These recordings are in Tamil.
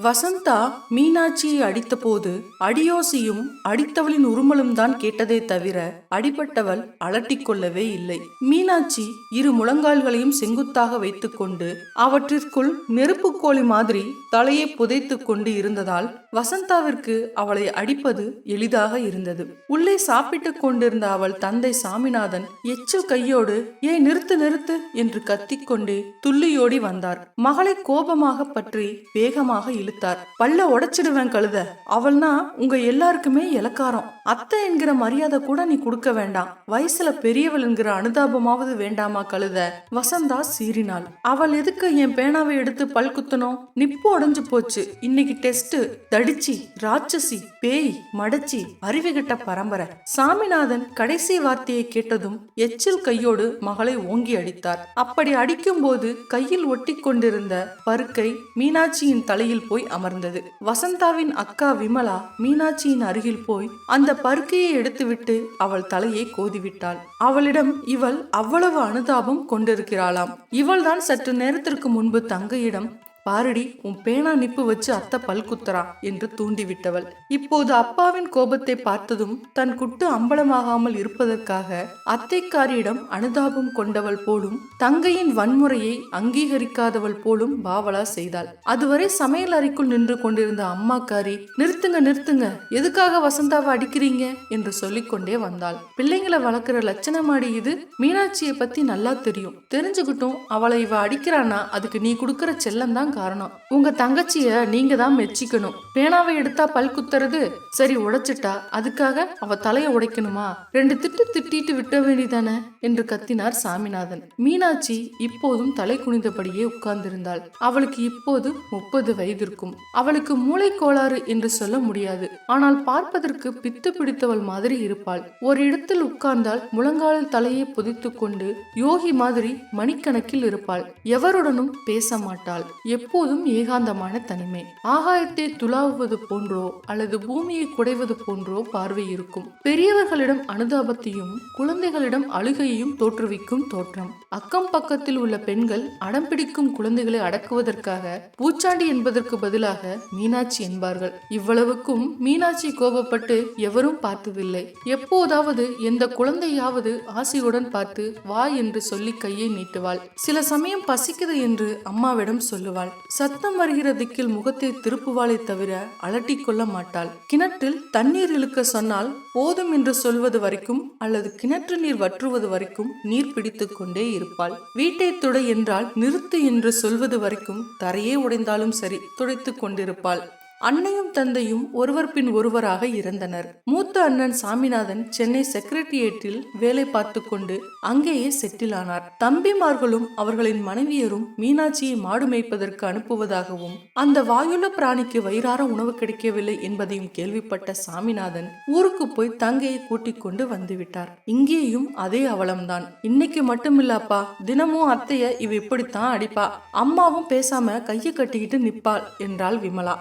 வசந்தா மீனாட்சியை அடித்தபோது அடியோசியும் அடித்தவளின் உருமலும் தான் கேட்டதே தவிர அடிபட்டவள் அலட்டிக்கொள்ளவே இல்லை. மீனாட்சி இரு முழங்கால்களையும் செங்குத்தாக வைத்துக்கொண்டு அவற்றிற்குள் நெருப்புக்கோழி மாதிரி தலையை புதைத்துக் கொண்டு இருந்ததால் வசந்தாவிற்கு அவளை அடிப்பது எளிதாக இருந்தது. உள்ளே சாப்பிட்டுக் கொண்டிருந்த அவள் தந்தை சாமிநாதன் எச்சில் கையோடு ஏய் நிறுத்து நிறுத்து என்று கத்திக்கொண்டே துள்ளியோடி வந்தார். மகளை கோபமாக பற்றி வேகமாக இழுத்தார். பல்ல உடைச்சிடுவேன் கழுத. அவள்னா உங்க எல்லாருக்குமே இலக்காரம். அத்தை என்கிற மரியாதை கூட நீ கொடுக்க வேண்டாம். வயசுல பெரியவள் என்கிற அனுதாபமாவது வேண்டாமா கழுத? வசந்தா சீறினாள். அவள் எதுக்கு என் பேனாவை எடுத்து பல் குத்தணும் நிப்பு உடைஞ்சு போச்சு. இன்னைக்கு டெஸ்ட் தடிச்சி ராட்சசி பேய் மடச்சி அறிவுகிட்ட பரம்பரை. சாமிநாதன் கடைசி வார்த்தையை கேட்டதும் எச்சில் கையோடு மகளை ஓங்கி அடித்தார். அப்படி அடிக்கும்போது கையில் ஒட்டி கொண்டிருந்த பருக்கை மீனாட்சியின் தலையில் போய் அமர்ந்தது. வசந்தாவின் அக்கா விமலா மீனாட்சியின் அருகில் போய் அந்த பருக்கையை எடுத்துவிட்டு அவள் தலையை கோதிவிட்டாள். அவளிடம் இவள் அவ்வளவு அனுதாபம் கொண்டிருக்கிறாளாம். இவள்தான் சற்று நேரத்திற்கு முன்பு தங்கையிடம் பாருடி உன் பேனா நிப்பு வச்சு அத்தை பல் குத்துறா என்று தூண்டிவிட்டவள். இப்போது அப்பாவின் கோபத்தை பார்த்ததும் தன் குட்டு அம்பலமாகாமல் இருப்பதற்காக அத்தைக்காரியிடம் அனுதாபம் கொண்டவள் போலும் தங்கையின் வன்முறையை அங்கீகரிக்காதவள் போலும் பாவலா செய்தாள். அதுவரை சமையல் அறைக்குள் நின்று கொண்டிருந்த அம்மாக்காரி நிறுத்துங்க நிறுத்துங்க எதுக்காக வசந்தாவை அடிக்கிறீங்க? என்று சொல்லிக்கொண்டே வந்தாள். பிள்ளைங்களை வளர்க்குற லட்சணமாடி இது. மீனாட்சியை பத்தி நல்லா தெரியும். தெரிஞ்சுக்கிட்டும் அவளை இவ அடிக்கிறானா அதுக்கு நீ கொடுக்கற செல்லம் தான் தான் காரணம். உங்க தங்கச்சிய நீங்க தான் மெச்சிக்கணும். பேனாவை எடுத்தா பல் குத்துறது சரி உடைச்சிட்டா அதுக்காக அவ தலைய உடைக்கணுமா? ரெண்டு திட்டு திட்டிட்டு விட்ட வேண்டிதானே? என்று கத்தினார் சாமிநாதன். மீனாட்சி இப்போதும் தலை குனிந்தபடியே உட்கார்ந்திருந்தாள். அவளுக்கு இப்போது முப்பது வயது இருக்கும் அவளுக்கு மூளை கோளாறு என்று சொல்ல முடியாது. ஆனால் பார்ப்பதற்கு பித்து பிடித்தவள் மாதிரி இருப்பாள். ஒரு இடத்தில் உட்கார்ந்தால் முழங்காலில் தலையை புதைத்துக் கொண்டு யோகி மாதிரி மணிக்கணக்கில் இருப்பாள். எவருடனும் பேச மாட்டாள். எப்போதும் ஏகாந்தமான தனிமை. ஆகாயத்தை துளாவுவது போன்றோ அல்லது பூமியை குடைவது போன்றோ பார்வை இருக்கும். பெரியவர்களிடம் அனுதாபத்தையும் குழந்தைகளிடம் அழுகையையும் தோற்றுவிக்கும் தோற்றம். அக்கம் பக்கத்தில் உள்ள பெண்கள் அடம் பிடிக்கும் குழந்தைகளை அடக்குவதற்காக பூச்சாண்டி என்பதற்கு பதிலாக மீனாட்சி என்பார்கள். இவ்வளவுக்கும் மீனாட்சி கோபப்பட்டு எவரும் பார்த்ததில்லை. எப்போதாவது எந்த குழந்தையாவது ஆசையுடன் பார்த்து வா என்று சொல்லி கையை நீட்டுவாள். சில சமயம் பசிக்குது என்று அம்மாவிடம் சொல்லுவாள். சத்தம் வருகிற திக்கில் முகத்தை திருப்புவாளை தவிர அலட்டிக்கொள்ள மாட்டாள். கிணற்றில் தண்ணீர் இழுக்க சொன்னால் போதும் என்று சொல்வது வரைக்கும் அல்லது கிணற்று நீர் வற்றுவது வரைக்கும் நீர் பிடித்து கொண்டே இருப்பாள். வீட்டை துடை என்றால் நிறுத்து என்று சொல்வது வரைக்கும் தரையே உடைந்தாலும் சரி துடைத்துக் கொண்டிருப்பாள். அன்னையும் தந்தையும் ஒருவர் பின் ஒருவராக இறந்தனர். மூத்த அண்ணன் சாமிநாதன் சென்னை செக்ரட்டரியேட்டில் வேலை பார்த்து கொண்டு அங்கேயே செட்டில் ஆனார். தம்பிமார்களும் அவர்களின் மனைவியரும் மீனாட்சியை மாடு மேய்ப்பதற்கு அனுப்புவதாகவும் அந்த வாயுள்ள பிராணிக்கு வயிறார உணவு கிடைக்கவில்லை என்பதையும் கேள்விப்பட்ட சாமிநாதன் ஊருக்கு போய் தங்கையை கூட்டிக் கொண்டு வந்துவிட்டார். இங்கேயும் அதே அவலம்தான். இன்னைக்கு மட்டுமில்லப்பா தினமும் அத்தைய இவ இப்படித்தான் அடிப்பா. அம்மாவும் பேசாம கையை கட்டிக்கிட்டு நிப்பாள் என்றாள் விமலா.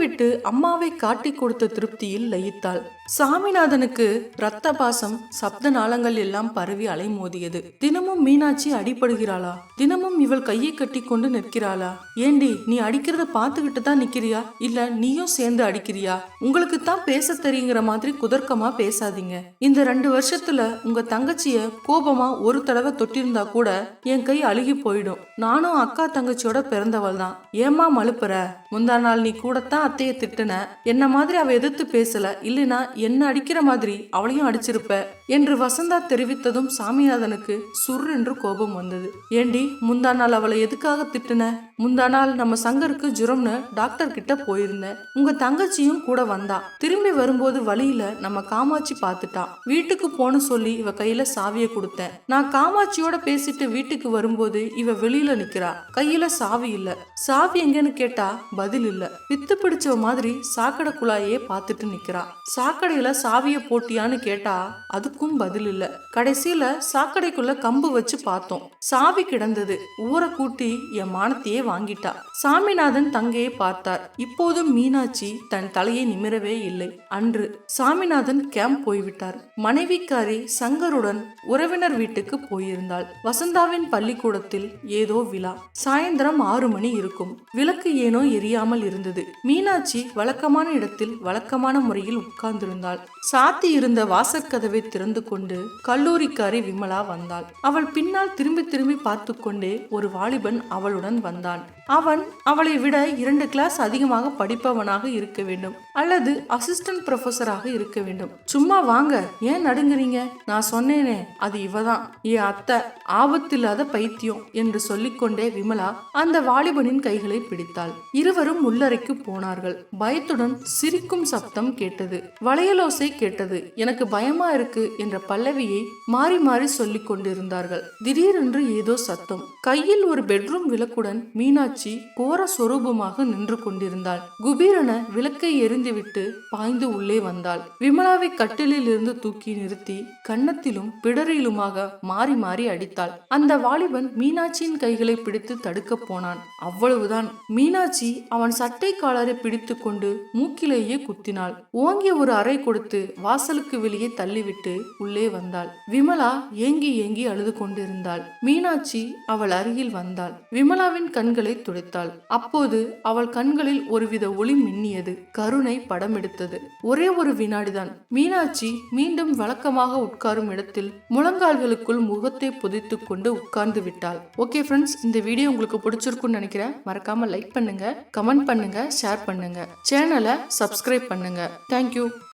சொல்லிவிட்டு அம்மாவை காட்டிக் கொடுத்த திருப்தியில் லயித்தாள். சாமிநாதனுக்கு ரத்த பாசம் சப்த நாளங்கள் எல்லாம் பரவி அலைமோதியது. தினமும் மீனாட்சி அடிபடுகிறாளா? தினமும் இவள் கையை கட்டி கொண்டு நிற்கிறாளா? ஏண்டி நீ அடிக்கிறத பார்த்துக்கிட்டு தான் நிக்கிறியா? இல்ல நீயும் சேர்ந்து அடிக்கிறியா? உங்களுக்கு தான் பேச தெரியுங்கிற மாதிரி குதர்க்கமா பேசாதீங்க. இந்த ரெண்டு வருஷத்துல உங்க தங்கச்சிய கோபமா ஒரு தடவை தொட்டிருந்தா கூட என் கை அழுகி போயிடும். நானும் அக்கா தங்கச்சியோட பிறந்தவள் தான் ஏமா மழுப்புற? முந்தா நாள் நீ கூடத்தான் அத்தையை திட்டுன. என்ன மாதிரி அவ எதிர்த்து பேசல இல்லைனா என்ன அடிக்கிற மாதிரி அவளையும் அடிச்சிருப்ப என்று வசந்தா தெரிவித்ததும் சாமிநாதனுக்கு சுர் என்று கோபம் வந்தது. ஏண்டி முந்தா நாள் அவளை எதுக்காக திட்டுன? முந்தா நாள் நம்ம சங்கருக்கு ஜுரம்னு டாக்டர் கிட்ட போயிருந்தேன். உங்க தங்கச்சியும் கூட வந்தா. திரும்பி வரும்போது வழியில நம்ம காமாட்சி பார்த்துட்டான் வீட்டுக்கு போன சொல்லி இவ கையில சாவிய கொடுத்தேன். நான் காமாட்சியோட பேசிட்டு வீட்டுக்கு வரும்போது இவ வெளியில நிக்கிறா. கையில சாவி இல்ல. சாவி எங்கன்னு கேட்டா பதில் இல்ல. வித்து பிடிச்ச மாதிரி சாக்கடை குழாயே பார்த்துட்டு நிக்கிறா. சாக்கடையில சாவிய போட்டியான்னு கேட்டா அதுக்கும் அதுக்கும் பதில் இல்ல. கடைசியில சாக்கடைக்குள்ள கம்பு வச்சு பார்த்தோம். சாவி கிடந்தது. ஊரை கூட்டி என் மானத்தையே வாங்கிட்டா. சாமிநாதன் தங்கையை பார்த்தார். இப்போதும் மீனாட்சி தன் தலையை நிமிரவே இல்லை. அன்று சாமிநாதன் கேம்ப் போய்விட்டார். மனைவிக்காரி சங்கருடன் உறவினர் வீட்டுக்கு போயிருந்தாள். வசந்தாவின் பள்ளிக்கூடத்தில் ஏதோ விழா. சாயந்தரம் ஆறு மணி இருக்கும். விளக்கு ஏனோ எரியாமல் இருந்தது. மீனாட்சி வழக்கமான இடத்தில் வழக்கமான முறையில் உட்கார்ந்திருந்தாள். சாத்தி இருந்த வாசற்கதவை திறந்து கொண்டு கல்லூரிக்காரி விமலா வந்தாள். அவள் பின்னால் திரும்பி திரும்பி பார்த்து கொண்டே ஒரு வாலிபன் அவளுடன் வந்தான். 만 அவன் அவளை விட இரண்டு கிளாஸ் அதிகமாக படிப்பவனாக இருக்க வேண்டும். அல்லது அசிஸ்டன்ட் ப்ரொஃபஸராக இருக்க வேண்டும். சும்மா வாங்க ஏன் நடுங்குறீங்க? நான் சொன்னேனே அது இவதான். என் அத்தை ஆபத்தில்லாத பைத்தியம் என்று சொல்லிக்கொண்டே விமலா அந்த வாலிபனின் கைகளை பிடித்தாள். இருவரும் உள்ளறைக்கு போனார்கள். பயத்துடன் சிரிக்கும் சப்தம் கேட்டது. வளையலோசை கேட்டது. எனக்கு பயமா இருக்கு என்ற பல்லவியை மாறி மாறி சொல்லிக் கொண்டிருந்தார்கள் திடீரென்று ஏதோ சத்தம். கையில் ஒரு பெட்ரூம் விளக்குடன் மீனாட்சி கோர சொரூபமாக நின்று கொண்டிருந்தாள். குபீரன விளக்கை எரிந்துவிட்டு பாய்ந்து உள்ளே வந்தாள். விமலாவை கட்டிலில் இருந்து தூக்கி நிறுத்தி கன்னத்திலும் பிடரிலுமாக மாறி மாறி அடித்தாள். அந்த வாலிபன் மீனாட்சியின் கைகளை பிடித்து தடுக்கப் போனான். அவ்வளவுதான். மீனாட்சி அவன் சட்டை காலரை பிடித்து கொண்டு மூக்கிலேயே குத்தினாள். ஓங்கி ஒரு அறை கொடுத்து வாசலுக்கு வெளியே தள்ளிவிட்டு உள்ளே வந்தாள். விமலா ஏங்கி ஏங்கி அழுது கொண்டிருந்தாள். மீனாட்சி அவள் அருகில் வந்தாள். விமலாவின் கண்களை துடைத்தாள். அப்போது அவள் கண்களில் ஒருவித ஒளி மின்னியது. கருணை படம் எடுத்தது. ஒரே ஒரு வினாடிதான். மீனாட்சி மீண்டும் வழக்கமாக உட்காரும் இடத்தில் முழங்கால்களுக்குள் முகத்தை புதைத்து கொண்டு உட்கார்ந்து விட்டாள். ஓகே ஃப்ரெண்ட்ஸ் இந்த வீடியோ உங்களுக்கு பிடிச்சிருக்கும்னு நினைக்கிறேன். மறக்காம லைக் பண்ணுங்க கமெண்ட் பண்ணுங்க ஷேர் பண்ணுங்க. சேனலை சப்ஸ்கிரைப் பண்ணுங்க. தேங்க்யூ